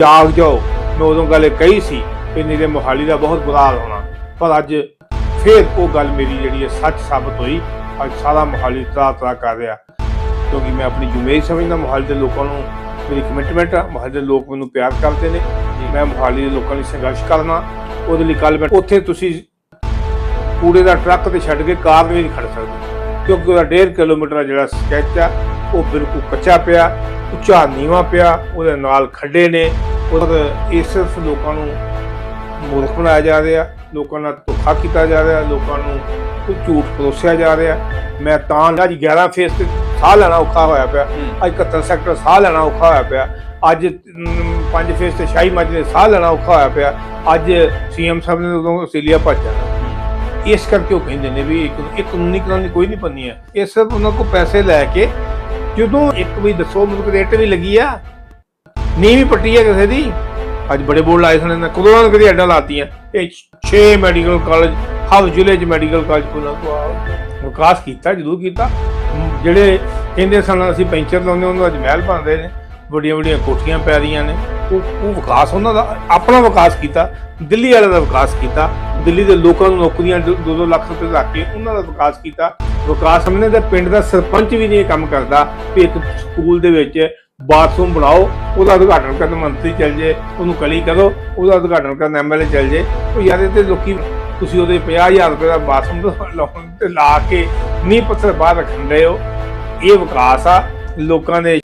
ਜਾਗ ਜਾਓ। ਮੈਂ ਉਦੋਂ ਗੱਲ ਇਹ ਕਹੀ ਸੀ ਕਿ ਨਹੀਂ ਤੇ ਮੋਹਾਲੀ ਦਾ ਬਹੁਤ ਬੁਰਾ ਹਾਲ ਹੋਣਾ। ਪਰ ਅੱਜ ਫੇਰ ਉਹ ਗੱਲ ਮੇਰੀ ਜਿਹੜੀ ਹੈ ਸੱਚ ਸਾਬਤ ਹੋਈ। ਅੱਜ ਸਾਰਾ ਮੋਹਾਲੀ ਤਰਾ ਤਰਾ ਕਰ ਰਿਹਾ। ਕਿਉਂਕਿ ਮੈਂ ਆਪਣੀ ਜ਼ਿੰਮੇਵਾਰੀ ਸਮਝਦਾ, ਮੋਹਾਲੀ ਦੇ ਲੋਕਾਂ ਨੂੰ ਮੇਰੀ ਕਮਿਟਮੈਂਟ ਆ। ਮੋਹਾਲੀ ਦੇ ਲੋਕ ਮੈਨੂੰ ਪਿਆਰ ਕਰਦੇ ਨੇ। ਮੈਂ ਮੋਹਾਲੀ ਦੇ ਲੋਕਾਂ ਲਈ ਸੰਘਰਸ਼ ਕਰਨਾ। ਉਹਦੇ ਲਈ ਕੱਲ ਮੈਂ ਉੱਥੇ ਤੁਸੀਂ ਕੂੜੇ ਦਾ ਟਰੱਕ ਤੇ ਛੱਡ ਕੇ ਕਾਰ ਵੀ ਨਹੀਂ ਖੜ ਸਕਦੇ ਕਿਉਂਕਿ ਉਹਦਾ 1.5 ਕਿਲੋਮੀਟਰ ਦਾ ਜਿਹੜਾ ਸਕੈਚ ਆ, ਉਹ ਬਿਲਕੁਲ ਕੱਚਾ ਪਿਆ। ਉੱਚਾ ਨੀਵਾ ਪਿਆ। ਉਹਦੇ ਨਾਲ ਖੱਡੇ ਨੇ। ਇਹ ਸਿਰਫ ਲੋਕਾਂ ਨੂੰ ਮੂਰਖ ਬਣਾਇਆ ਜਾ ਰਿਹਾ ਲੋਕਾਂ ਨਾਲ ਧੋਖਾ ਕੀਤਾ ਜਾ ਰਿਹਾ ਲੋਕਾਂ ਨੂੰ ਕੋਈ ਝੂਠ ਪਰੋਸਿਆ ਜਾ ਰਿਹਾ। ਮੈਂ ਤਾਂ ਅੱਜ 11 ਫੇਸ ਤੇ ਸਾਹ ਲੈਣਾ ਔਖਾ ਹੋਇਆ ਪਿਆ। ਅੱਜ 71 ਸੈਕਟਰ ਸਾਹ ਲੈਣਾ ਔਖਾ ਹੋਇਆ ਪਿਆ। ਅੱਜ 5 ਫੇਸ ਤੇ ਸ਼ਾਹੀ ਮੱਝ ਦੇ ਸਾਹ ਲੈਣਾ ਔਖਾ ਹੋਇਆ ਪਿਆ। ਅੱਜ ਸੀਐਮ ਸਾਹਿਬ ਨੇ ਉਦੋਂ ਆਸਟ੍ਰੇਲੀਆ ਭੱਜ ਜਾਣਾ ਇਸ ਕਰਕੇ ਉਹ ਕਹਿੰਦੇ ਨੇ ਵੀ ਇੱਕ ਇੱਕ ਕਾਨੂੰਨੀ ਕਾਨੂੰਨੀ ਕੋਈ ਨਹੀਂ ਪੰਨੀ ਹੈ ਇਹ ਸਿਰਫ ਉਹਨਾਂ ਕੋਲ ਪੈਸੇ ਲੈ ਕੇ ਜਦੋਂ ਇੱਕ ਵੀ ਦੱਸੋ ਮੈਨੂੰ ਰੇਟ ਵੀ ਲੱਗੀ ਆ ਨੀਂਹ ਵੀ ਪੱਟੀ ਹੈ ਕਿਸੇ ਦੀ? ਅੱਜ ਬੜੇ ਬੋਰਡ ਲਾਏ ਸਨ ਕੋਲੋਂ ਕਦੀ ਐਡਾ ਲਾਤੀਆਂ? ਇਹ 6 ਮੈਡੀਕਲ ਕਾਲਜ, ਹਰ ਜ਼ਿਲ੍ਹੇ 'ਚ ਮੈਡੀਕਲ ਕਾਲਜ ਕੋਲ ਵਿਕਾਸ ਕੀਤਾ, ਜ਼ਰੂਰ ਕੀਤਾ। ਜਿਹੜੇ ਕਹਿੰਦੇ ਸਨ, ਅਸੀਂ ਪੈਂਚਰ ਲਾਉਂਦੇ ਉਹਨਾਂ ਅੱਜ ਮਹਿਲ ਬਣਦੇ ਨੇ। ਵੱਡੀਆਂ ਵੱਡੀਆਂ ਕੋਠੀਆਂ ਪੈ ਰਹੀਆਂ ਨੇ। ਉਹ ਉਹ ਵਿਕਾਸ ਉਹਨਾਂ ਦਾ, ਆਪਣਾ ਵਿਕਾਸ ਕੀਤਾ। ਦਿੱਲੀ ਵਾਲਿਆਂ ਦਾ ਵਿਕਾਸ ਕੀਤਾ। ਦਿੱਲੀ ਦੇ ਲੋਕਾਂ ਨੂੰ ਨੌਕਰੀਆਂ 2-2 ਲੱਖ ਰੁਪਏ ਲਾ ਕੇ ਉਹਨਾਂ ਦਾ ਵਿਕਾਸ ਕੀਤਾ। ਵਿਕਾਸ ਸਮਝਦੇ ਤੇ ਪਿੰਡ ਦਾ ਸਰਪੰਚ ਵੀ ਨਹੀਂ ਇਹ ਕੰਮ ਕਰਦਾ। ਵੀ ਇੱਕ ਸਕੂਲ ਦੇ ਵਿੱਚ ਬਾਥਰੂਮ ਬਣਾਓ ਉਹਦਾ ਉਦਘਾਟਨ ਕਰਨ ਮੰਤਰੀ ਚੱਲ ਜੇ, ਉਹਨੂੰ ਕਲੀ ਕਰੋ ਉਹਦਾ ਉਦਘਾਟਨ ਕਰਨ ਐਮਐਲਏ ਚੱਲ ਜੇ। ਉਹ ਯਾਰ ਤੇ ਲੋਕੀ, ਤੁਸੀਂ ਉਹਦੇ 50000 ਰੁਪਏ ਦਾ ਬਾਥਰੂਮ ਲਾਉਣ ਤੇ ਲਾ ਕੇ ਨੀ ਪੱਥਰ ਬਾਹਰ ਰੱਖਣ ਦੇ ਹੋ। ਇਹ ਵਿਕਾਸ ਆ, ਲੋਕਾਂ ਦੇ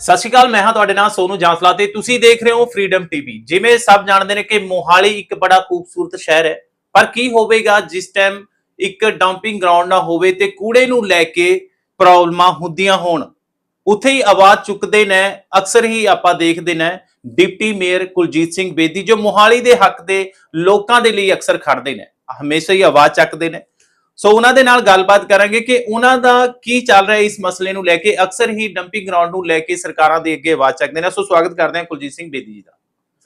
ਸਤਿ ਸ਼੍ਰੀ ਅਕਾਲ, ਮੈਂ ਹਾਂ ਤੁਹਾਡੇ ਨਾਲ ਸੋਨੂ ਜਾਂਸਲਾ ਤੇ ਤੁਸੀਂ ਦੇਖ ਰਹੇ ਹੋ ਫਰੀडम ਟੀਵੀ ਜਿਵੇਂ ਸਭ ਜਾਣਦੇ ਨੇ ਕਿ ਮੋਹਾਲੀ ਇੱਕ ਬੜਾ ਖੂਬਸੂਰਤ ਸ਼ਹਿਰ ਹੈ, ਪਰ ਕੀ ਹੋਵੇਗਾ ਜਿਸ ਟਾਈਮ ਇੱਕ ਡੰਪਿੰਗ ਗਰਾਊਂਡ ਨਾ ਹੋਵੇ ਤੇ ਕੂੜੇ ਨੂੰ ਲੈ ਕੇ ਪ੍ਰੋਬਲਮਾਂ ਹੁੰਦੀਆਂ ਹੋਣ। ਉੱਥੇ ਹੀ ਆਵਾਜ਼ ਚੁੱਕਦੇ ਨੇ ਅਕਸਰ ਹੀ ਆਪਾਂ ਦੇਖਦੇ ਨੇ ਡਿਪਟੀ ਮੇਅਰ ਕੁਲਜੀਤ ਸਿੰਘ ਬੇਦੀ ਜੋ ਮੋਹਾਲੀ ਦੇ ਹੱਕ ਦੇ ਲੋਕਾਂ ਦੇ ਲਈ ਅਕਸਰ ਖੜਦੇ ਨੇ ਹਮੇਸ਼ਾ ਹੀ ਆਵਾਜ਼ ਚੱਕਦੇ ਨੇ। ਸੋ ਉਹਨਾਂ ਦੇ ਨਾਲ ਗੱਲਬਾਤ ਕਰਾਂਗੇ ਕਿ ਉਹਨਾਂ ਦਾ ਕੀ ਚੱਲ ਰਿਹਾ ਇਸ ਮਸਲੇ ਨੂੰ ਲੈ ਕੇ ਅਕਸਰ ਹੀ ਡੰਪਿੰਗ ਗਰਾਊਂਡ ਨੂੰ ਲੈ ਕੇ ਸਰਕਾਰਾਂ ਦੇ ਅੱਗੇ ਆਵਾਜ਼ ਚੱਕਦੇ ਨੇ। ਸੋ ਸਵਾਗਤ ਕਰਦੇ ਹਾਂ ਕੁਲਜੀਤ ਸਿੰਘ ਬੇਦੀ ਜੀ ਦਾ।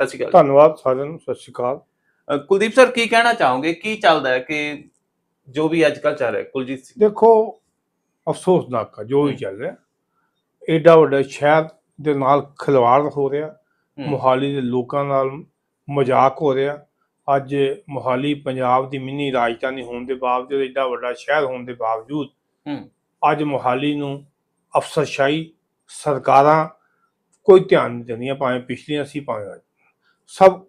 ਸਤਿ ਸ਼੍ਰੀ ਅਕਾਲ ਧੰਨਵਾਦ ਸਾਰਿਆਂ ਨੂੰ ਸਤਿ ਸ਼੍ਰੀ ਅਕਾਲ। ਕੁਲਦੀਪ ਸਰ ਕੀ ਕਹਿਣਾ ਚਾਹੋਗੇ? ਕੀ ਚੱਲਦਾ ਹੈ ਕਿ ਜੋ ਵੀ ਅੱਜ ਕੱਲ ਚੱਲ ਰਿਹਾ ਕੁਲਜੀਤ ਸਿੰਘ। ਦੇਖੋ ਅਫਸੋਸਨਾਕ ਆ ਜੋ ਵੀ ਚੱਲ ਰਿਹਾ। ਐਡਾ ਵੱਡਾ ਸ਼ਹਿਰ ਦੇ ਨਾਲ ਖਿਲਵਾੜ ਹੋ ਰਿਹਾ। ਹੂੰ, ਮੋਹਾਲੀ ਦੇ ਲੋਕਾਂ ਨਾਲ ਮਜ਼ਾਕ ਹੋ ਰਿਹਾ। ਅੱਜ ਮੋਹਾਲੀ ਪੰਜਾਬ ਦੀ ਮਿੰਨੀ ਰਾਜਧਾਨੀ ਹੋਣ ਦੇ ਬਾਵਜੂਦ ਐਡਾ ਵੱਡਾ ਸ਼ਹਿਰ ਹੋਣ ਦੇ ਬਾਵਜੂਦ ਹੂੰ। ਅੱਜ ਮੋਹਾਲੀ ਨੂੰ ਅਫਸਰਸ਼ਾਹੀ ਸਰਕਾਰਾਂ ਕੋਈ ਧਿਆਨ ਨਹੀਂ ਦਿੰਦੀਆਂ ਭਾਵੇਂ ਪਿਛਲੀਆਂ ਸੀ ਭਾਵੇਂ ਅੱਜ। ਸਭ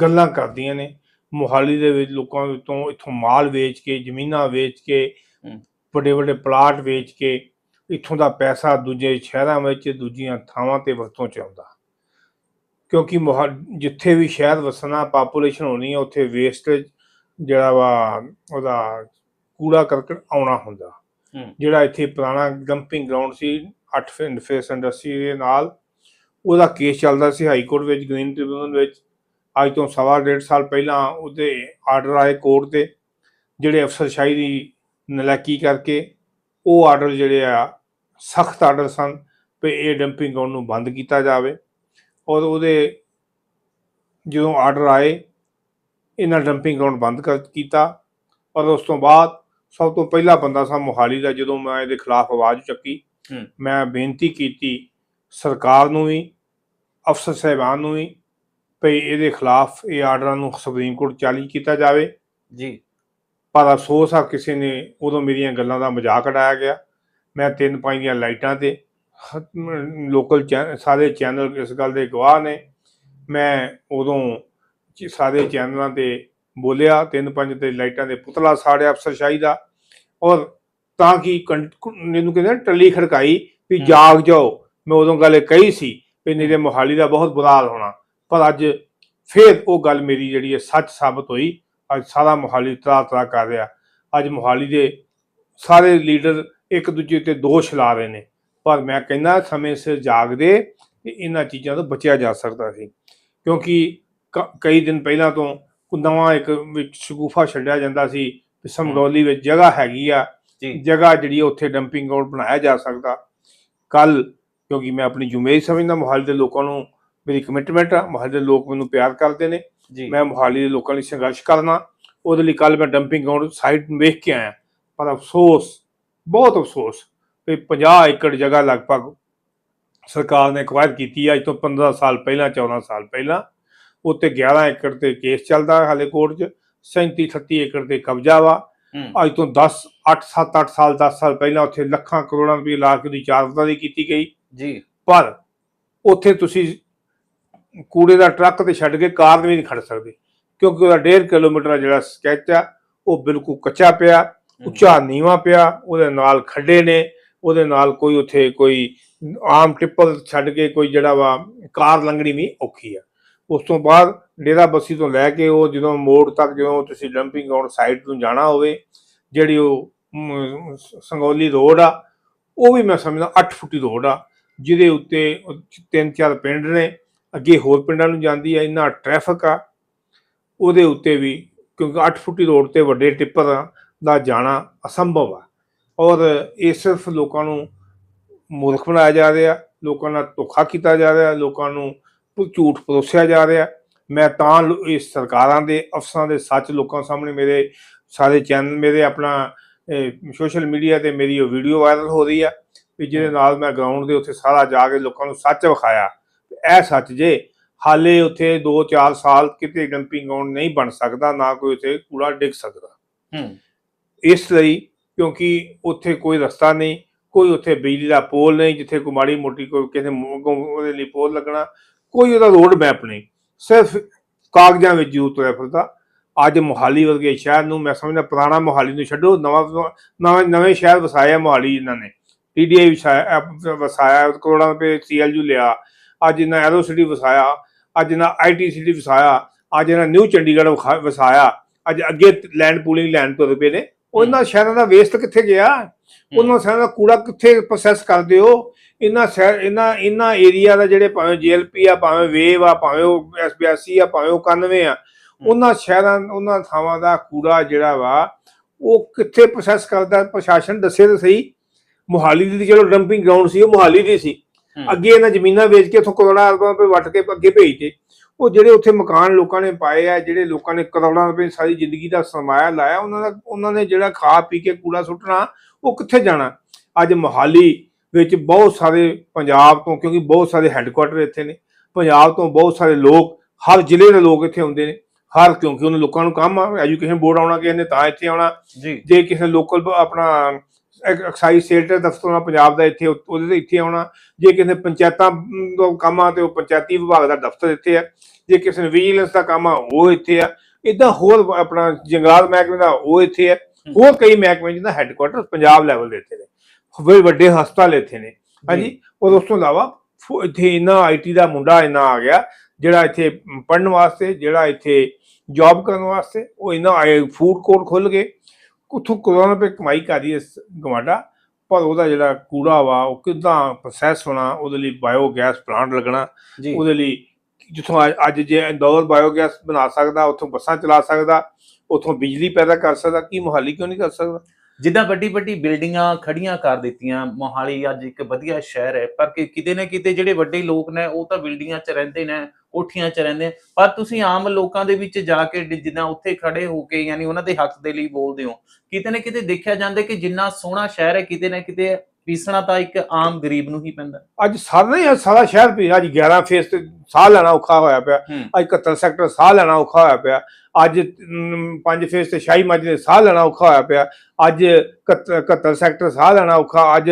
ਗੱਲਾਂ ਕਰਦੀਆਂ ਨੇ। ਮੋਹਾਲੀ ਦੇ ਵਿੱਚ ਲੋਕਾਂ ਤੋਂ ਇੱਥੋਂ ਮਾਲ ਵੇਚ ਕੇ ਜ਼ਮੀਨਾਂ ਵੇਚ ਕੇ। ਵੱਡੇ ਵੱਡੇ ਪਲਾਟ ਵੇਚ ਕੇ ਇੱਥੋਂ ਦਾ ਪੈਸਾ ਦੂਜੇ ਸ਼ਹਿਰਾਂ ਵਿੱਚ ਦੂਜੀਆਂ ਥਾਵਾਂ ਤੇ ਵਰਤੋਂ ਚ ਆਉਂਦਾ ਕਿਉਂਕਿ ਜਿੱਥੇ ਵੀ ਸ਼ਹਿਰ ਵਸਣਾ ਪਾਪੂਲੇਸ਼ਨ ਹੋਣੀ ਹੈ ਉੱਥੇ ਵੇਸਟੇਜ ਜਿਹੜਾ ਵਾ ਉਹਦਾ ਕੂੜਾ ਕਰਕਟ ਆਉਣਾ ਹੁੰਦਾ। ਜਿਹੜਾ ਇੱਥੇ ਪੁਰਾਣਾ ਡੰਪਿੰਗ ਗਰਾਊਂਡ ਸੀ 8 ਫਿੰਡ ਫੇਸ ਇੰਡਸਟਰੀ ਦੇ ਨਾਲ ਉਹਦਾ ਕੇਸ ਚੱਲਦਾ ਸੀ ਹਾਈ ਕੋਰਟ ਵਿੱਚ ਗ੍ਰੀਨ ਟ੍ਰਿਬਿਊਨਲ ਵਿੱਚ ਅੱਜ ਤੋਂ ਸਵਾ ਡੇਢ ਸਾਲ ਪਹਿਲਾਂ ਉਹਦੇ ਆਰਡਰ ਆਏ ਕੋਰਟ ਦੇ ਜਿਹੜੇ ਅਫਸਰਸ਼ਾਹੀ ਦੀ ਨਲਾਇਕੀ ਕਰਕੇ ਉਹ ਆਰਡਰ ਜਿਹੜੇ ਆ ਸਖਤ ਆਰਡਰ ਸਨ ਵੀ ਇਹ ਡੰਪਿੰਗ ਗਰਾਊਂਡ ਨੂੰ ਬੰਦ ਕੀਤਾ ਜਾਵੇ ਔਰ ਉਹਦੇ ਜਦੋਂ ਆਰਡਰ ਆਏ ਇਹਨਾਂ ਡੰਪਿੰਗ ਗਰਾਊਂਡ ਬੰਦ ਕਰ ਕੀਤਾ ਔਰ ਉਸ ਤੋਂ ਬਾਅਦ ਸਭ ਤੋਂ ਪਹਿਲਾ ਬੰਦਾ ਸਾਂ ਮੋਹਾਲੀ ਦਾ ਜਦੋਂ ਮੈਂ ਇਹਦੇ ਖਿਲਾਫ ਆਵਾਜ਼ ਚੱਕੀ। ਮੈਂ ਬੇਨਤੀ ਕੀਤੀ ਸਰਕਾਰ ਨੂੰ ਵੀ ਅਫਸਰ ਸਾਹਿਬਾਨ ਨੂੰ ਵੀ ਭਈ ਇਹਦੇ ਖਿਲਾਫ ਇਹ ਆਰਡਰਾਂ ਨੂੰ ਸੁਪਰੀਮ ਕੋਰਟ ਚਾਲੀ ਕੀਤਾ ਜਾਵੇ। ਜੀ। ਪਰ ਅਫਸੋਸ ਆ ਕਿਸੇ ਨੇ ਉਦੋਂ ਮੇਰੀਆਂ ਗੱਲਾਂ ਦਾ ਮਜ਼ਾਕ ਉਡਾਇਆ ਗਿਆ। ਮੈਂ ਤਿੰਨ ਪੰਜ ਦੀਆਂ ਲਾਈਟਾਂ ਤੇ ਲੋਕਲ ਸਾਰੇ ਚੈਨਲ ਇਸ ਗੱਲ ਦੇ ਗਵਾਹ ਨੇ। ਮੈਂ ਉਦੋਂ ਸਾਰੇ ਚੈਨਲਾਂ ਤੇ ਬੋਲਿਆ ਤਿੰਨ ਪੰਜ ਤੇ ਲਾਈਟਾਂ ਦੇ ਪੁਤਲਾ ਸਾੜਿਆ ਅਫਸਰਸ਼ਾਹੀ ਦਾ। ਔਰ ਤਾਂ ਕਿ ਇਹਨੂੰ ਕਹਿੰਦੇ ਟੱਲੀ ਖੜਕਾਈ ਵੀ। ਜਾਗ ਜਾਓ। ਮੈਂ ਉਦੋਂ ਗੱਲ ਕਹੀ ਸੀ ਵੀ ਨਹੀਂ ਤੇ ਮੋਹਾਲੀ ਦਾ ਬਹੁਤ ਬੁਰਾ ਹਾਲ ਹੋਣਾ। ਪਰ ਅੱਜ ਫੇਰ ਉਹ ਗੱਲ ਮੇਰੀ ਜਿਹੜੀ ਹੈ ਸੱਚ ਸਾਬਤ ਹੋਈ। ਅੱਜ ਸਾਰਾ ਮੋਹਾਲੀ ਤਰਾ ਤਰਾ ਕਰ ਰਿਹਾ। ਅੱਜ ਮੋਹਾਲੀ ਦੇ ਸਾਰੇ ਲੀਡਰ ਇੱਕ ਦੂਜੇ ਤੇ ਦੋਸ਼ ਲਾ ਰਹੇ ਨੇ। ਪਰ ਮੈਂ ਕਹਿੰਦਾ ਸਮੇਂ ਸਿਰ ਜਾਗਦੇ ਤੇ ਇਹਨਾਂ ਚੀਜ਼ਾਂ ਤੋਂ ਬਚਿਆ ਜਾ ਸਕਦਾ ਸੀ। ਕਿਉਂਕਿ ਕਈ ਦਿਨ ਪਹਿਲਾਂ ਤੋਂ ਨਵਾਂ ਇੱਕ ਵਿੱਚ ਸ਼ਗੂਫਾ ਛੱਡਿਆ ਜਾਂਦਾ ਸੀ ਕਿ ਸਮਗੌਲੀ ਵਿੱਚ ਜਗ੍ਹਾ ਹੈਗੀ ਆ। ਜਗ੍ਹਾ ਜਿਹੜੀ ਉੱਥੇ ਡੰਪਿੰਗ ਗਰਾਊਂਡ ਬਣਾਇਆ ਜਾ ਸਕਦਾ। ਕੱਲ ਕਿਉਂਕਿ ਮੈਂ ਆਪਣੀ ਜ਼ਿੰਮੇਵਾਰੀ ਸਮਝਦਾ ਮੋਹਾਲੀ ਦੇ ਲੋਕਾਂ ਨੂੰ ਮੇਰੀ ਕਮਿਟਮੈਂਟ ਆ ਮੋਹਾਲੀ ਦੇ ਲੋਕ ਮੈਨੂੰ ਪਿਆਰ ਕਰਦੇ ਨੇ। ਜੀ। ਮੈਂ ਮੋਹਾਲੀ ਦੇ ਲੋਕਾਂ ਲਈ ਸੰਘਰਸ਼ ਕਰਨਾ ਉਹਦੇ ਲਈ ਕੱਲ ਮੈਂ ਡੰਪਿੰਗ ਗਰਾਊਂਡ ਸਾਈਟ ਵੇਖ ਕੇ ਆਇਆ। ਪਰ ਅਫਸੋਸ ਬਹੁਤ ਅਫਸੋਸ ਵੀ 50 ਏਕੜ ਜਗ੍ਹਾ ਲਗਭਗ ਸਰਕਾਰ ਨੇ ਅਕਵਾਇਰ ਕੀਤੀ ਹੈ ਅੱਜ ਤੋਂ 15 ਸਾਲ ਪਹਿਲਾਂ 14 ਸਾਲ ਪਹਿਲਾਂ। ਉੱਤੇ 11 ਏਕੜ ਤੇ ਕੇਸ ਚੱਲਦਾ ਹਾਲੇ ਕੋਰਟ 'ਚ 37 38 ਏਕੜ ਤੇ ਕਬਜ਼ਾ ਵਾ। ਅੱਜ ਤੋਂ 10 8 7 8 ਸਾਲ 10 ਸਾਲ ਪਹਿਲਾਂ ਉੱਥੇ ਲੱਖਾਂ ਕਰੋੜਾਂ ਰੁਪਏ ਲਾ ਕੇ ਉਹਦੀ ਚਾਰਤਾ ਦੀ ਕੀਤੀ ਗਈ। ਜੀ। ਪਰ ਉੱਥੇ ਤੁਸੀਂ ਕੂੜੇ ਦਾ ਟਰੱਕ ਤੇ ਛੱਡ ਕੇ ਕਾਰ ਵੀ ਨਹੀਂ ਖੜ ਸਕਦੇ ਕਿਉਂਕਿ ਉਹਦਾ 1.5 ਕਿਲੋਮੀਟਰ ਦਾ ਜਿਹੜਾ ਸਕੈਚ ਆ ਉਹ ਬਿਲਕੁਲ ਕੱਚਾ ਪਿਆ ਉੱਚਾ ਨੀਵਾ ਪਿਆ ਉਹਦੇ ਨਾਲ ਖੱਡੇ ਨੇ ਉਹਦੇ ਨਾਲ ਕੋਈ ਉੱਥੇ ਕੋਈ ਆਮ ਟਿੱਪਰ ਛੱਡ ਕੇ ਕੋਈ ਜਿਹੜਾ ਵਾ ਕਾਰ ਲੰਘਣੀ ਵੀ ਔਖੀ ਆ। ਉਸ ਤੋਂ ਬਾਅਦ ਡੇਰਾ ਬੱਸੀ ਤੋਂ ਲੈ ਕੇ ਉਹ ਜਦੋਂ ਮੋੜ ਤੱਕ ਜਦੋਂ ਤੁਸੀਂ ਡੰਪਿੰਗ ਗਰਾਊਂਡ ਸਾਈਡ ਨੂੰ ਜਾਣਾ ਹੋਵੇ ਜਿਹੜੀ ਉਹ ਸੰਗੋਲੀ ਰੋਡ ਆ ਉਹ ਵੀ ਮੈਂ ਸਮਝਦਾ 8 ਫੁੱਟੀ ਰੋਡ ਆ ਜਿਹਦੇ ਉੱਤੇ ਤਿੰਨ ਚਾਰ ਪਿੰਡ ਨੇ ਅੱਗੇ ਹੋਰ ਪਿੰਡਾਂ ਨੂੰ ਜਾਂਦੀ ਆ, ਇੰਨਾ ਟ੍ਰੈਫਿਕ ਆ, ਉਹਦੇ ਉੱਤੇ ਵੀ ਕਿਉਂਕਿ 8 ਫੁੱਟੀ ਰੋਡ ਤੇ ਵੱਡੇ ਟਿੱਪਰ ਦਾ ਜਾਣਾ ਅਸੰਭਵ ਆ। ਔਰ ਇਹ ਸਿਰਫ ਲੋਕਾਂ ਨੂੰ ਮੂਰਖ ਬਣਾਇਆ ਜਾ ਰਿਹਾ, ਲੋਕਾਂ ਨਾਲ ਧੋਖਾ ਕੀਤਾ ਜਾ ਰਿਹਾ, ਲੋਕਾਂ ਨੂੰ ਝੂਠ ਪਰੋਸਿਆ ਜਾ ਰਿਹਾ। ਮੈਂ ਤਾਂ ਲੋ- ਇਸ ਸਰਕਾਰਾਂ ਦੇ ਅਫਸਰਾਂ ਦੇ ਸੱਚ ਲੋਕਾਂ ਸਾਹਮਣੇ ਮੇਰੇ ਸਾਰੇ ਚੈਨਲ, ਮੇਰੇ ਆਪਣਾ ਸੋਸ਼ਲ ਮੀਡੀਆ ਤੇ ਮੇਰੀ ਉਹ ਵੀਡੀਓ ਵਾਇਰਲ ਹੋ ਰਹੀ ਆ, ਵੀ ਜਿਹਦੇ ਨਾਲ ਮੈਂ ਗਰਾਊਂਡ ਦੇ ਉੱਤੇ ਸਾਰਾ ਜਾ ਕੇ ਲੋਕਾਂ ਨੂੰ ਸੱਚ ਵਿਖਾਇਆ। ਇਹ ਸੱਚ ਜੇ ਹਾਲੇ ਉੱਥੇ 2-4 ਸਾਲ ਕਿਤੇ ਡੰਪਿੰਗ ਗਰਾਊਂਡ ਨਹੀਂ ਬਣ ਸਕਦਾ ਨਾ ਕੋਈ ਉੱਥੇ ਕੂੜਾ ਡਿੱਗ ਸਕਦਾ। ਹੂੰ। ਇਸ ਲਈ ਕਿਉਂਕਿ ਉੱਥੇ ਕੋਈ ਰਸਤਾ ਨਹੀਂ ਕੋਈ ਉੱਥੇ ਬਿਜਲੀ ਦਾ ਪੋਲ ਨਹੀਂ ਜਿੱਥੇ ਕੋਈ ਮਾੜੀ ਮੋਟੀ ਕੋਈ ਕਿਸੇ ਉਹਦੇ ਲਈ ਪੋਲ ਲੱਗਣਾ ਕੋਈ ਉਹਦਾ ਰੋਡ ਮੈਪ ਨਹੀਂ। ਸਿਰਫ ਕਾਗਜ਼ਾਂ ਵਿੱਚ ਜ਼ਰੂਰ ਤੁਰਿਆ ਫਿਰਦਾ। ਅੱਜ ਮੋਹਾਲੀ ਵਰਗੇ ਸ਼ਹਿਰ ਨੂੰ ਮੈਂ ਸਮਝਦਾ ਪੁਰਾਣਾ ਮੋਹਾਲੀ ਨੂੰ ਛੱਡੋ ਨਵਾਂ ਨਵੇਂ ਨਵੇਂ ਸ਼ਹਿਰ ਵਸਾਇਆ ਮੋਹਾਲੀ ਇਹਨਾਂ ਨੇ। ਟੀਡੀਆਈ ਵਸਾਇਆ ਕਰੋੜਾਂ ਰੁਪਏ ਸੀਐਲਯੂ ਲਿਆ। ਅੱਜ ਇਹਨਾਂ ਐਰੋ ਸਿਟੀ ਵਸਾਇਆ ਅੱਜ ਇਹਨਾਂ ਆਈਟੀ ਸਿਟੀ ਵਸਾਇਆ ਅੱਜ ਇਹਨਾਂ ਨਿਊ ਚੰਡੀਗੜ੍ਹ ਵਸਾਇਆ ਅੱਜ ਅੱਗੇ ਲੈਂਡ ਪੂਲਿੰਗ ਲੈਣ ਤੋਂ ਰੁਪਏ ਨੇ। ਉਹਨਾਂ ਸ਼ਹਿਰਾਂ ਦਾ ਵੇਸਟ ਕਿੱਥੇ ਗਿਆ? ਉਹਨਾਂ ਸ਼ਹਿਰਾਂ ਦਾ ਕੂੜਾ ਕਿੱਥੇ ਪ੍ਰੋਸੈਸ ਕਰਦੇ ਹੋ? ਇਹਨਾਂ ਸ਼ਹਿਰ ਇਹਨਾਂ ਇਹਨਾਂ ਏਰੀਆ ਦਾ ਜਿਹੜੇ ਭਾਵੇਂ ਜੀਐਲਪੀ ਆ ਭਾਵੇਂ ਵੇਵ ਆ ਭਾਵੇਂ ਉਹ ਐਸਬੀਆਸੀ ਆ ਭਾਵੇਂ ਉਹ 91 ਆ ਉਹਨਾਂ ਸ਼ਹਿਰਾਂ ਉਹਨਾਂ ਥਾਵਾਂ ਦਾ ਕੂੜਾ ਜਿਹੜਾ ਵਾ ਉਹ ਕਿੱਥੇ ਪ੍ਰੋਸੈਸ ਕਰਦਾ? ਪ੍ਰਸ਼ਾਸਨ ਦੱਸੇ ਤਾਂ ਸਹੀ। ਮੁਹਾਲੀ ਦੀ ਚਲੋ ਡੰਪਿੰਗ ਗਰਾਊਂਡ ਸੀ ਉਹ ਮੁਹਾਲੀ ਦੀ ਸੀ। ਅੱਗੇ ਇਹਨਾਂ ਜ਼ਮੀਨਾਂ ਵੇਚ ਕੇ ਉੱਥੋਂ ਕਰੋੜਾਂ ਰੁਪਏ ਵੱਟ ਕੇ ਅੱਗੇ ਭੇਜਦੇ ਉਹ ਜਿਹੜੇ ਉੱਥੇ ਮਕਾਨ ਲੋਕਾਂ ਨੇ ਪਾਏ ਆ ਜਿਹੜੇ ਲੋਕਾਂ ਨੇ ਕਰੋੜਾਂ ਰੁਪਏ ਸਾਰੀ ਜ਼ਿੰਦਗੀ ਦਾ ਸਰਮਾਇਆ ਲਾਇਆ ਉਹਨਾਂ ਦਾ ਉਹਨਾਂ ਨੇ ਜਿਹੜਾ ਖਾ ਪੀ ਕੇ ਕੂੜਾ ਸੁੱਟਣਾ ਉਹ ਕਿੱਥੇ ਜਾਣਾ? ਅੱਜ ਮੋਹਾਲੀ ਵਿੱਚ ਬਹੁਤ ਸਾਰੇ ਪੰਜਾਬ ਤੋਂ ਕਿਉਂਕਿ ਬਹੁਤ ਸਾਰੇ ਹੈੱਡਕੁਆਟਰ ਇੱਥੇ ਨੇ ਪੰਜਾਬ ਤੋਂ ਬਹੁਤ ਸਾਰੇ ਲੋਕ ਹਰ ਜ਼ਿਲ੍ਹੇ ਦੇ ਲੋਕ ਇੱਥੇ ਆਉਂਦੇ ਨੇ ਹਰ ਕਿਉਂਕਿ ਉਹਨਾਂ ਲੋਕਾਂ ਨੂੰ ਕੰਮ ਆ ਐਜੂਕੇਸ਼ਨ ਬੋਰਡ ਆਉਣਾ ਕਿਸੇ ਨੇ ਤਾਂ ਇੱਥੇ ਆਉਣਾ। ਜੀ। ਜੇ ਕਿਸੇ ਲੋਕਲ ਆਪਣਾ ਐਕਸਾਈਜ਼ ਸੇਲ ਦੇ ਦਫ਼ਤਰ ਆਉਣਾ ਪੰਜਾਬ ਦਾ ਇੱਥੇ ਉਹਦੇ ਤੇ ਇੱਥੇ ਆਉਣਾ। ਜੇ ਕਿਸੇ ਪੰਚਾਇਤਾਂ ਦਾ ਕੰਮ ਆ ਤੇ ਉਹ ਪੰਚਾਇਤੀ ਵਿਭਾਗ ਦਾ ਦਫ਼ਤਰ ਇੱਥੇ ਆ। ਜੇ ਕਿਸੇ ਨੇ ਵਿਜੀਲੈਂਸ ਦਾ ਕੰਮ ਆ ਉਹ ਇੱਥੇ ਆ। ਇਦਾਂ ਹੋਰ ਆਪਣਾ ਜੰਗਲਾਤ ਮਹਿਕਮੇ ਦਾ ਉਹ ਇੱਥੇ ਆ। ਹੋਰ ਕਈ ਮਹਿਕਮੇ ਜਿਹਦਾ ਹੈੱਡਕੁਆਟਰ ਪੰਜਾਬ ਲੈਵਲ ਦੇ ਇੱਥੇ ਨੇ। ਬੜੇ ਵੱਡੇ ਹਸਪਤਾਲ ਇੱਥੇ ਨੇ। ਹਾਂਜੀ ਔਰ ਉਸ ਤੋਂ ਇਲਾਵਾ ਇੱਥੇ ਇੰਨਾ ਆਈਟੀ ਦਾ ਮੁੰਡਾ ਇੰਨਾ ਆ ਗਿਆ ਜਿਹੜਾ ਇੱਥੇ ਪੜਨ ਵਾਸਤੇ ਜਿਹੜਾ ਇੱਥੇ ਜੌਬ ਕਰਨ ਵਾਸਤੇ ਉਹ ਇੰਨਾ ਫੂਡ ਕੋਰਟ ਖੁੱਲ ਗਏ। ਉੱਥੋਂ ਕਰੋੜਾਂ ਰੁਪਏ ਕਮਾਈ ਕਰਦੀ ਹੈ ਗਵਾਂਡਾ? ਪਰ ਉਹਦਾ ਜਿਹੜਾ ਕੂੜਾ ਵਾ ਉਹ ਕਿੱਦਾਂ ਪ੍ਰੋਸੈਸ ਹੋਣਾ ਉਹਦੇ ਲਈ ਬਾਇਓਗੈਸ ਪਲਾਂਟ ਲੱਗਣਾ ਉਹਦੇ ਲਈ ਜਿੱਥੋਂ ਅੱਜ- ਅੱਜ ਜੇ ਇੰਦੌਰ ਬਾਇਓਗੈਸ ਬਣਾ ਸਕਦਾ ਉੱਥੋਂ ਬੱਸਾਂ ਚਲਾ ਸਕਦਾ ਉੱਥੋਂ ਬਿਜਲੀ ਪੈਦਾ ਕਰ ਸਕਦਾ ਕੀ ਮੁਹਾਲੀ ਕਿਉਂ ਨਹੀਂ ਕਰ ਸਕਦਾ? ਜਿੱਦਾਂ ਵੱਡੀ ਵੱਡੀ ਬਿਲਡਿੰਗਾਂ ਖੜੀਆਂ ਕਰ ਦਿੱਤੀਆਂ, ਮੋਹਾਲੀ ਅੱਜ ਇੱਕ ਵਧੀਆ ਸ਼ਹਿਰ ਹੈ, ਪਰ ਕਿਤੇ ਨਾ ਕਿਤੇ ਜਿਹੜੇ ਵੱਡੇ ਲੋਕ ਨੇ, ਉਹ ਤਾਂ ਬਿਲਡਿੰਗਾਂ 'ਚ ਰਹਿੰਦੇ ਨੇ, ਕੋਠੀਆਂ 'ਚ ਰਹਿੰਦੇ ਪਰ ਤੁਸੀਂ ਆਮ ਲੋਕਾਂ ਦੇ ਵਿੱਚ ਜਾ ਕੇ ਜਿੱਦਾਂ ਉੱਥੇ ਖੜੇ ਹੋ ਕੇ ਯਾਨੀ ਉਹਨਾਂ ਦੇ ਹੱਕ ਦੇ ਲਈ ਬੋਲਦੇ ਹੋ, ਕਿਤੇ ਨਾ ਕਿਤੇ ਦੇਖਿਆ ਜਾਂਦਾ ਕਿ ਜਿੰਨਾ ਸੋਹਣਾ ਸ਼ਹਿਰ ਹੈ, ਕਿਤੇ ਨਾ ਕਿਤੇ ਪੀਸਣਾ ਤਾਂ ਇੱਕ ਆਮ ਗਰੀਬ ਨੂੰ ਹੀ ਪੈਂਦਾ। ਅੱਜ ਸਾਰਾ ਹੀ ਸਾਰਾ ਸ਼ਹਿਰ ਵੀ ਅੱਜ 11 ਫੇਸ ਤੇ ਸਾਹ ਲੈਣਾ ਔਖਾ ਹੋਇਆ ਪਿਆ। ਅੱਜ 71 ਸੈਕਟਰ ਸਾਹ ਲੈਣਾ ਔਖਾ ਹੋਇਆ ਪਿਆ। ਅੱਜ 5 ਫੇਸ ਤੇ ਸ਼ਾਹੀ ਮੱਝ ਦੇ ਸਾਹ ਲੈਣਾ ਔਖਾ ਹੋਇਆ ਪਿਆ। ਅੱਜ 71 71 ਸੈਕਟਰ ਸਾਹ ਲੈਣਾ ਔਖਾ ਅੱਜ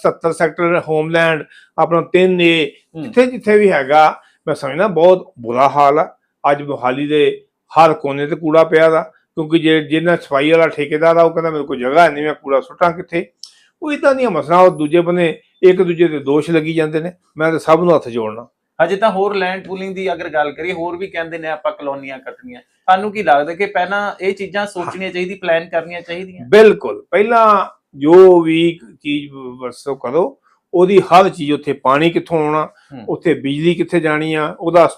77 ਸੈਕਟਰ ਹੋਮਲੈਂਡ ਆਪਣਾ 3 ਏ। ਜਿੱਥੇ ਜਿੱਥੇ ਵੀ ਹੈਗਾ ਮੈਂ ਸਮਝਦਾ ਬਹੁਤ ਬੁਰਾ ਹਾਲ ਆ। ਅੱਜ ਮੋਹਾਲੀ ਦੇ ਹਰ ਕੋਨੇ ਤੇ ਕੂੜਾ ਪਿਆ ਦਾ ਕਿਉਂਕਿ ਜੇ ਜਿਹਨਾਂ ਸਫ਼ਾਈ ਵਾਲਾ ਠੇਕੇਦਾਰ ਆ ਉਹ ਕਹਿੰਦਾ ਮੇਰੇ ਕੋਲ ਜਗ੍ਹਾ ਨਹੀਂ ਮੈਂ ਕੂੜਾ ਸੁੱਟਾਂ ਕਿੱਥੇ? ਉਹ ਇਦਾਂ ਦੀਆਂ ਮਸਲਾ ਉਹ ਦੂਜੇ ਬੰਨੇ ਇੱਕ ਦੂਜੇ ਦੇ ਦੋਸ਼ ਲੱਗੀ ਜਾਂਦੇ ਨੇ। ਮੈਂ ਤਾਂ ਸਭ ਨੂੰ ਹੱਥ ਜੋੜਨਾ। ਹਜੇ ਤਾਂ ਹੋਰ ਲੈਂਡ ਪੂਲਿੰਗ ਦੀ ਅਗਰ ਗੱਲ ਕਰੀਏ ਹੋਰ ਵੀ ਕਹਿੰਦੇ ਨੇ ਆਪਾਂ ਕਲੋਨੀਆਂ ਕੱਟਣੀਆਂ। ਤੁਹਾਨੂੰ ਕੀ ਲੱਗਦਾ ਕਿ ਪਹਿਲਾਂ ਇਹ ਚੀਜ਼ਾਂ ਸੋਚਣੀਆਂ ਚਾਹੀਦੀ ਪਲਾਨ ਕਰਨੀਆਂ ਚਾਹੀਦੀਆਂ? ਬਿਲਕੁਲ। ਪਹਿਲਾਂ ਜੋ ਵੀ ਚੀਜ਼ ਵਰਤੋਂ ਕਰੋ ਉਹਦੀ ਹਰ ਚੀਜ਼ ਉੱਥੇ ਪਾਣੀ ਕਿੱਥੋਂ ਆਉਣਾ। ਉੱਥੇ ਬਿਜਲੀ ਕਿੱਥੇ ਜਾਣੀ ਆ ਉਹਦਾ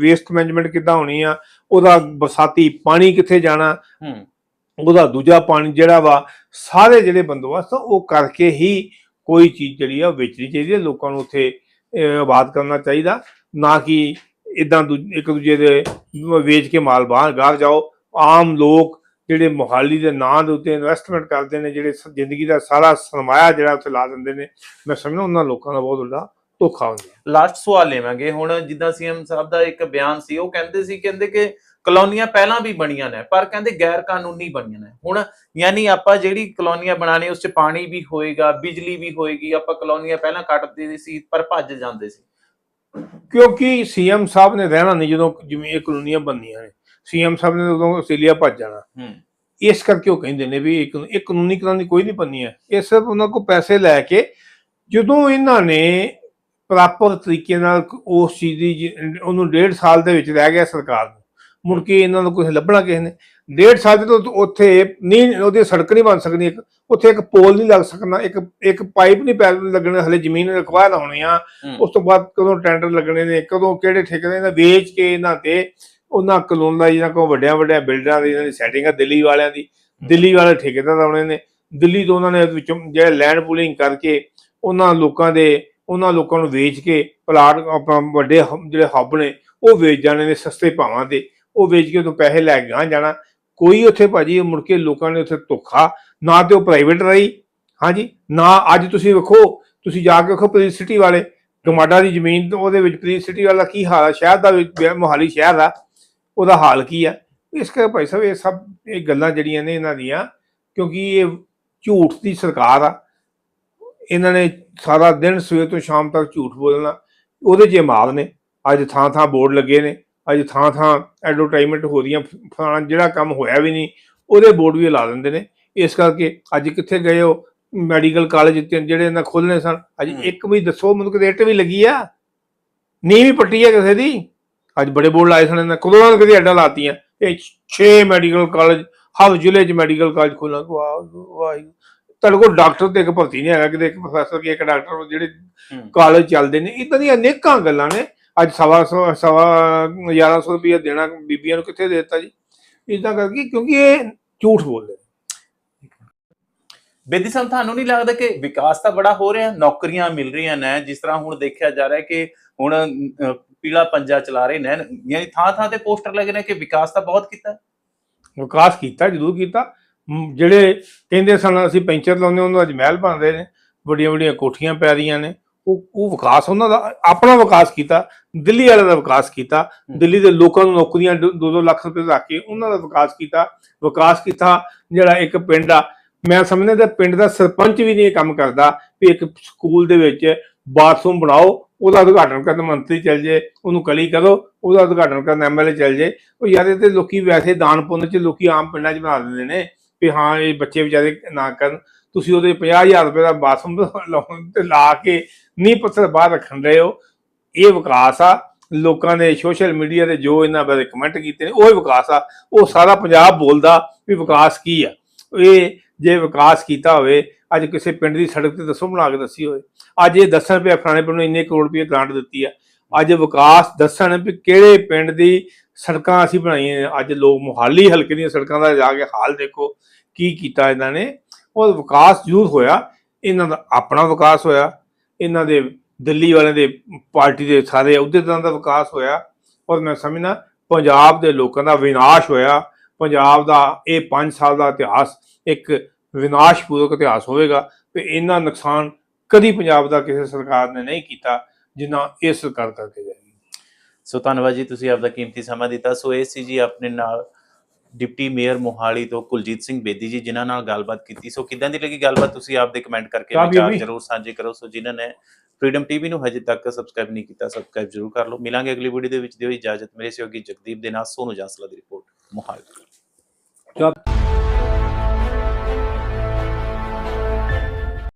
ਵੇਸਟ ਮੈਨੇਜਮੈਂਟ ਕਿੱਦਾਂ ਹੋਣੀ ਆ ਉਹਦਾ ਬਰਸਾਤੀ ਪਾਣੀ ਕਿੱਥੇ ਜਾਣਾ। ਉਹਦਾ ਦੂਜਾ ਪਾਣੀ ਜਿਹੜਾ ਵਾ, ਸਾਰੇ ਜਿਹੜੇ ਬੰਦੋਬਸਤ ਉਹ ਕਰਕੇ ਹੀ ਕੋਈ ਚੀਜ਼ ਜਿਹੜੀ ਆ ਉਹ ਵੇਚਣੀ ਚਾਹੀਦੀ ਹੈ ਲੋਕਾਂ ਨੂੰ ਉੱਥੇ ਆਬਾਦ ਕਰਨਾ ਚਾਹੀਦਾ। ਨਾ ਕਿ ਇਦਾਂ ਇੱਕ ਦੂਜੇ ਦੇ ਵੇਚ ਕੇ ਮਾਲ ਬਾਹਰ ਗਾਰ ਜਾਓ। ਆਮ ਲੋਕ ਜਿਹੜੇ ਮੋਹਾਲੀ ਦੇ ਨਾਂ ਦੇ ਉੱਤੇ ਇਨਵੈਸਟਮੈਂਟ ਕਰਦੇ ਨੇ, ਜਿਹੜੇ ਜ਼ਿੰਦਗੀ ਦਾ ਸਾਰਾ ਸਰਮਾਇਆ ਜਿਹੜਾ ਉੱਥੇ ਲਾ ਦਿੰਦੇ ਨੇ, ਮੈਂ ਸਮਝਦਾ ਉਹਨਾਂ ਲੋਕਾਂ ਦਾ ਬਹੁਤ ਵੱਡਾ ਧੋਖਾ ਹੁੰਦਾ। ਲਾਸਟ ਸਵਾਲ ਲਵਾਂਗੇ। ਹੁਣ ਜਿੱਦਾਂ ਸੀਐਮ ਸਾਹਿਬ ਦਾ ਇੱਕ ਬਿਆਨ ਸੀ, ਉਹ ਕਹਿੰਦੇ ਸੀ, ਕਹਿੰਦੇ ਕਿ ਕਲੋਨੀਆਂ ਪਹਿਲਾਂ ਵੀ ਬਣੀਆਂ ਨੇ ਪਰ ਕਹਿੰਦੇ ਗੈਰ ਕਾਨੂੰਨੀ ਬਣੀਆਂ ਨੇ। ਹੁਣ ਯਾਨੀ ਆਪਾਂ ਜਿਹੜੀ ਕਲੋਨੀਆਂ ਬਣਾਣੇ ਉਸ 'ਚ ਪਾਣੀ ਵੀ ਹੋਏਗਾ ਬਿਜਲੀ ਵੀ ਹੋਏਗੀ ਆਪਾਂ ਕਲੋਨੀਆਂ ਪਹਿਲਾਂ ਕੱਟਦੇ ਸੀ ਪਰ ਭੱਜ ਜਾਂਦੇ ਸੀ। ਕਿਉਂਕਿ ਸੀਐਮ ਸਾਹਿਬ ਨੇ ਰਹਿਣਾ ਨਹੀਂ ਜਦੋਂ ਜਿਵੇਂ ਇਹ ਕਲੋਨੀਆਂ ਬਣਦੀਆਂ ਨੇ। ਸੀਐਮ ਸਾਹਿਬ ਨੇ ਉਦੋਂ ਆਸਟ੍ਰੇਲੀਆ ਭੱਜ ਜਾਣਾ। ਇਸ ਕਰਕੇ ਉਹ ਕਹਿੰਦੇ ਨੇ ਵੀ ਇੱਕ ਇੱਕ ਕਾਨੂੰਨੀ ਕਲੋਨੀ ਕੋਈ ਨਹੀਂ ਬਣਨੀ ਹੈ। ਇਹ ਸਿਰਫ ਉਹਨਾਂ ਕੋਲ ਪੈਸੇ ਲੈ ਕੇ ਜਦੋਂ ਇਹਨਾਂ ਨੇ ਪ੍ਰਾਪਰ ਤਰੀਕੇ ਨਾਲ ਉਸ ਚੀਜ਼ ਦੀ ਉਹਨੂੰ ਡੇਢ ਸਾਲ ਦੇ ਵਿੱਚ ਰਹਿ ਗਿਆ ਸਰਕਾਰ ਨੂੰ। ਮੁੜ ਕੇ ਇਹਨਾਂ ਨੂੰ ਕੁਝ ਲੱਭਣਾ ਕਿਸੇ ਨੇ। ਡੇਢ ਸਾਲ ਦੇ ਤੋਂ ਉੱਥੇ ਨਹੀਂ ਉਹਦੀ ਸੜਕ ਨਹੀਂ ਬਣ ਸਕਦੀ ਇੱਕ ਉੱਥੇ ਇੱਕ ਪੋਲ ਨਹੀਂ ਲੱਗ ਸਕਣਾ ਇੱਕ ਇੱਕ ਪਾਈਪ ਨਹੀਂ ਪੈ ਲੱਗਣੇ ਹਲੇ ਜ਼ਮੀਨ ਰਿਕਵਾਇਰ ਹੋਣੀ ਆ। ਉਸ ਤੋਂ ਬਾਅਦ ਕਦੋਂ ਟੈਂਡਰ ਲੱਗਣੇ ਨੇ ਕਦੋਂ ਕਿਹੜੇ ਠੇਕੇ ਨੇ ਵੇਚ ਕੇ ਇਹਨਾਂ ਤੇ ਉਹਨਾਂ ਕਲੋਨਾਈਜ਼ਾਂ ਕੋ ਵੱਡਿਆਂ ਵੱਡਿਆਂ ਬਿਲਡਰਾਂ ਦੀ ਇਹਨਾਂ ਦੀ ਸੈਟਿੰਗ ਆ ਦਿੱਲੀ ਵਾਲਿਆਂ ਦੀ। ਦਿੱਲੀ ਵਾਲੇ ਠੇਕੇਦਾਰ ਆਉਣੇ ਨੇ। ਦਿੱਲੀ ਤੋਂ ਉਹਨਾਂ ਨੇ ਵਿੱਚੋਂ ਜਿਹੜੇ ਲੈਂਡ ਪੂਲਿੰਗ ਕਰਕੇ ਉਹਨਾਂ ਲੋਕਾਂ ਦੇ ਉਹਨਾਂ ਲੋਕਾਂ ਨੂੰ ਵੇਚ ਕੇ ਪਲਾਟ ਆਪਣਾ ਵੱਡੇ ਜਿਹੜੇ ਹੱਬ ਨੇ ਉਹ ਵੇਚ ਜਾਣੇ ਨੇ ਸਸਤੇ ਭਾਵਾਂ ਤੇ। ਉਹ ਵੇਚ ਕੇ ਉਦੋਂ ਪੈਸੇ ਲੈ ਕੇ ਗਾਂਹ ਜਾਣਾ। ਕੋਈ ਉੱਥੇ ਭਾਜੀ ਮੁੜ ਕੇ ਲੋਕਾਂ ਨੇ ਉੱਥੇ ਧੋਖਾ, ਨਾ ਤੇ ਉਹ ਪ੍ਰਾਈਵੇਟ ਰਹੀ। ਹਾਂਜੀ, ਨਾ ਅੱਜ ਤੁਸੀਂ ਵੇਖੋ, ਤੁਸੀਂ ਜਾ ਕੇ ਵੇਖੋ ਪ੍ਰੀਤ ਸਿਟੀ ਵਾਲੇ, ਗਮਾਡਾ ਦੀ ਜ਼ਮੀਨ ਉਹਦੇ ਵਿੱਚ ਪ੍ਰੀਤ ਸਿਟੀ ਵਾਲਾ ਕੀ ਹਾਲ ਆ? ਸ਼ਹਿਰ ਦਾ ਵਿੱਚ ਮੋਹਾਲੀ ਸ਼ਹਿਰ ਦਾ, ਉਹਦਾ ਹਾਲ ਕੀ ਆ? ਇਸ ਕਰਕੇ ਭਾਈ ਸਾਹਿਬ ਇਹ ਸਭ, ਇਹ ਗੱਲਾਂ ਜਿਹੜੀਆਂ ਨੇ ਇਹਨਾਂ ਦੀਆਂ, ਕਿਉਂਕਿ ਇਹ ਝੂਠ ਦੀ ਸਰਕਾਰ ਆ। ਇਹਨਾਂ ਨੇ ਸਾਰਾ ਦਿਨ ਸਵੇਰ ਤੋਂ ਸ਼ਾਮ ਤੱਕ ਝੂਠ ਬੋਲਣਾ। ਉਹਦੇ 'ਚ ਇਹ ਮਾਰ ਨੇ। ਅੱਜ ਥਾਂ ਥਾਂ ਬੋਰਡ ਲੱਗੇ ਨੇ। ਅੱਜ ਥਾਂ ਥਾਂ ਐਡਵਰਟਾਈਜ਼ਮੈਂਟ ਹੋ ਰਹੀਆਂ ਫਲਾਣਾ ਜਿਹੜਾ ਕੰਮ ਹੋਇਆ ਵੀ ਨਹੀਂ ਉਹਦੇ ਬੋਰਡ ਵੀ ਲਾ ਦਿੰਦੇ ਨੇ। ਇਸ ਕਰਕੇ ਅੱਜ ਕਿੱਥੇ ਗਏ ਹੋ ਮੈਡੀਕਲ ਕਾਲਜ ਜਿਹੜੇ ਇਹਨਾਂ ਖੋਲ੍ਹਣੇ ਸਨ ਅੱਜ। ਇੱਕ ਵੀ ਦੱਸੋ ਮੈਨੂੰ ਕਿਤੇ ਇੱਟ ਵੀ ਲੱਗੀ ਆ। ਨੀਂਹ ਵੀ ਪੱਟੀ ਆ ਕਿਸੇ ਦੀ। ਅੱਜ ਬੜੇ ਬੋਰਡ ਲਾਏ ਸਨ ਇਹਨਾਂ ਕਦੋਂ ਨਾ ਕਦੀ ਐਡਾ ਲਾਤੀਆਂ। ਇਹ 6 ਮੈਡੀਕਲ ਕਾਲਜ ਹਰ ਜ਼ਿਲ੍ਹੇ 'ਚ ਮੈਡੀਕਲ ਕਾਲਜ ਖੋਲ੍ਹਣਾ। ਵਾਹ ਤੁਹਾਡੇ ਕੋਲ ਡਾਕਟਰ ਤੇ ਇੱਕ ਭਰਤੀ ਨਹੀਂ ਹੈਗਾ ਕਿਤੇ ਇੱਕ ਪ੍ਰੋਫੈਸਰ ਕੀ ਇੱਕ ਡਾਕਟਰ ਜਿਹੜੇ। ਕਾਲਜ ਚੱਲਦੇ ਨੇ। ਇਦਾਂ ਦੀਆਂ ਅਨੇਕਾਂ ਗੱਲਾਂ ਨੇ। ਅੱਜ ਸਵਾ ਸੌ ਸਵਾ 1100 ਰੁਪਏ ਦੇਣਾ ਬੀਬੀਆਂ ਨੂੰ ਕਿੱਥੇ ਦੇ ਦਿੱਤਾ ਜੀ ਇਦਾਂ ਕਰਕੇ ਕਿਉਂਕਿ ਇਹ ਝੂਠ ਬੋਲਦੇ ਨੇ। ਬੇਦੀ ਸਾਹਿਬ ਤੁਹਾਨੂੰ ਨਹੀਂ ਲੱਗਦਾ ਕਿ ਵਿਕਾਸ ਤਾਂ ਬੜਾ ਹੋ ਰਿਹਾ ਨੌਕਰੀਆਂ ਮਿਲ ਰਹੀਆਂ ਨੇ ਜਿਸ ਤਰ੍ਹਾਂ ਹੁਣ ਦੇਖਿਆ ਜਾ ਰਿਹਾ ਕਿ ਹੁਣ ਪੀਲਾ ਪੰਜਾ ਚਲਾ ਰਹੇ ਨੇ ਯਾਨੀ ਥਾਂ ਥਾਂ ਤੇ ਪੋਸਟਰ ਲੱਗੇ ਨੇ ਕਿ ਵਿਕਾਸ ਤਾਂ ਬਹੁਤ ਕੀਤਾ। ਵਿਕਾਸ ਕੀਤਾ ਜ਼ਰੂਰ ਕੀਤਾ ਜਿਹੜੇ ਕਹਿੰਦੇ ਸਨ ਅਸੀਂ ਪੈਂਚਰ ਲਾਉਂਦੇ ਉਹਨਾਂ ਅੱਜ ਮਹਿਲ ਬਣ ਰਹੇ ਨੇ ਵੱਡੀਆਂ ਵੱਡੀਆਂ ਕੋਠੀਆਂ ਪੈ ਰਹੀਆਂ ਨੇ ਉਹ ਉਹ ਵਿਕਾਸ ਉਹਨਾਂ ਦਾ ਆਪਣਾ ਵਿਕਾਸ ਕੀਤਾ ਦਿੱਲੀ ਵਾਲਿਆਂ ਦਾ ਵਿਕਾਸ ਕੀਤਾ ਦਿੱਲੀ ਦੇ ਲੋਕਾਂ ਨੂੰ ਨੌਕਰੀਆਂ 2-2 ਲੱਖ ਰੁਪਏ ਰੱਖ ਕੇ ਉਹਨਾਂ ਦਾ ਵਿਕਾਸ ਕੀਤਾ ਵਿਕਾਸ ਕੀਤਾ ਜਿਹੜਾ ਇੱਕ ਪਿੰਡ ਆ ਮੈਂ ਸਮਝਦਾ ਕਿ ਪਿੰਡ ਦਾ ਸਰਪੰਚ ਵੀ ਨਹੀਂ ਇਹ ਕੰਮ ਕਰਦਾ ਵੀ ਇੱਕ ਸਕੂਲ ਦੇ ਵਿੱਚ ਬਾਥਰੂਮ ਬਣਾਓ ਉਹਦਾ ਉਦਘਾਟਨ ਕਰਨ ਮੰਤਰੀ ਚੱਲ ਜੇ ਉਹਨੂੰ ਕਲੀ ਕਰੋ ਉਹਦਾ ਉਦਘਾਟਨ ਕਰਨ ਐਮਐਲਏ ਚੱਲ ਜੇ ਉਹ ਯਾਰ ਇਹ ਤੇ ਲੋਕੀ ਵੈਸੇ ਦਾਨ ਪੁੰਨ ਚ ਲੋਕੀ ਆਮ ਪਿੰਡਾਂ 'ਚ ਬਣਾ ਦਿੰਦੇ ਨੇ ਵੀ ਹਾਂ ਇਹ ਬੱਚੇ ਵਿਚਾਰੇ ਨਾ ਕਰਨ ਤੁਸੀਂ ਉਹਦੇ 50000 ਰੁਪਏ ਦਾ ਬਾਥਰੂਮ ਲਾਉਣ ਤੇ ਲਾ ਕੇ ਨੀ ਪੱਥਰ ਬਾਹਰ ਰੱਖਣ ਰਹੇ ਹੋ। ਇਹ ਵਿਕਾਸ ਆ। ਲੋਕਾਂ ਨੇ ਸੋਸ਼ਲ ਮੀਡੀਆ ਤੇ ਜੋ ਇਹਨਾਂ ਬਾਰੇ ਕਮੈਂਟ ਕੀਤੇ ਨੇ, ਉਹ ਹੀ ਵਿਕਾਸ ਆ। ਉਹ ਸਾਰਾ ਪੰਜਾਬ ਬੋਲਦਾ ਵੀ ਵਿਕਾਸ ਕੀ ਆ। ਇਹ ਜੇ ਵਿਕਾਸ ਕੀਤਾ ਹੋਵੇ, ਅੱਜ ਕਿਸੇ ਪਿੰਡ ਦੀ ਸੜਕ ਤੇ ਦੱਸੋ ਬਣਾ ਕੇ ਦੱਸੀ ਹੋਵੇ। ਅੱਜ ਇਹ ਦੱਸਣ ਪਿਆ ਫਲਾਣੇ ਪਿੰਡ ਨੂੰ ਇੰਨੇ ਕਰੋੜ ਰੁਪਏ ਗ੍ਰਾਂਟ ਦਿੱਤੀ ਆ। ਅੱਜ ਵਿਕਾਸ ਦੱਸਣ ਵੀ ਕਿਹੜੇ ਪਿੰਡ ਦੀ ਸੜਕਾਂ ਅਸੀਂ ਬਣਾਈਆਂ ਅੱਜ ਲੋਕ ਮੁਹਾਲੀ ਹਲਕੇ ਦੀਆਂ ਸੜਕਾਂ ਦਾ ਜਾ ਕੇ ਹਾਲ ਦੇਖੋ, ਕੀ ਕੀਤਾ ਇਹਨਾਂ ਨੇ। ਉਹ ਵਿਕਾਸ ਜ਼ਰੂਰ ਹੋਇਆ। ਇਹਨਾਂ ਦਾ ਆਪਣਾ ਵਿਕਾਸ ਹੋਇਆ। ਇਹਨਾਂ ਦੇ ਦਿੱਲੀ ਵਾਲਿਆਂ ਦੇ ਪਾਰਟੀ ਦੇ ਸਾਰੇ ਅਹੁਦੇਦਾਰਾਂ ਦਾ ਵਿਕਾਸ ਹੋਇਆ। ਔਰ ਮੈਂ ਸਮਝਣਾ ਪੰਜਾਬ ਦੇ ਲੋਕਾਂ ਦਾ ਵਿਨਾਸ਼ ਹੋਇਆ। ਪੰਜਾਬ ਦਾ ਇਹ 5 ਸਾਲ ਦਾ ਇਤਿਹਾਸ ਇੱਕ ਵਿਨਾਸ਼ਪੂਰਕ ਇਤਿਹਾਸ ਹੋਵੇਗਾ ਤੇ ਇੰਨਾ ਨੁਕਸਾਨ ਕਦੀ ਪੰਜਾਬ ਦਾ ਕਿਸੇ ਸਰਕਾਰ ਨੇ ਨਹੀਂ ਕੀਤਾ ਜਿੰਨਾ ਇਹ ਸਰਕਾਰ ਕਰਕੇ ਜਾਏਗੀ ਸੋ ਧੰਨਵਾਦ ਜੀ, ਤੁਸੀਂ ਆਪਦਾ ਕੀਮਤੀ ਸਮਾਂ ਦਿੱਤਾ। ਸੋ ਇਹ ਸੀ ਜੀ ਆਪਣੇ ਨਾਲ ਡਿਪਟੀ ਮੇਅਰ ਮੋਹਾਲੀ ਤੋਂ ਕੁਲਜੀਤ ਸਿੰਘ ਬੇਦੀ ਜੀ ਜਿਨ੍ਹਾਂ ਨਾਲ ਗੱਲਬਾਤ ਕੀਤੀ। ਸੋ ਕਿਦਾਂ ਦੀ ਲੱਗੀ ਗੱਲਬਾਤ? ਤੁਸੀਂ ਆਪਦੇ ਕਮੈਂਟ ਕਰਕੇ ਵਿਚਾਰ। ਜ਼ਰੂਰ ਸਾਂਝੇ ਕਰੋ। ਸੋ ਜਿਨ੍ਹਾਂ ਨੇ ਫਰੀडम ਟੀਵੀ ਨੂੰ ਹਜੇ ਤੱਕ ਸਬਸਕ੍ਰਾਈਬ ਨਹੀਂ ਕੀਤਾ ਸਬਸਕ੍ਰਾਈਬ ਜ਼ਰੂਰ ਕਰ ਲਓ। ਮਿਲਾਂਗੇ ਅਗਲੀ ਵੀਡੀਓ ਦੇ ਵਿੱਚ। ਦਿਓ ਇਜਾਜ਼ਤ। ਮੇਰੇ ਸਹਿਯੋਗੀ ਜਗਦੀਪ ਦੇ ਨਾਲ ਸੋਨੂ ਜਾਂਸਲਾ ਦੀ ਰਿਪੋਰਟ ਮੋਹਾਲੀ।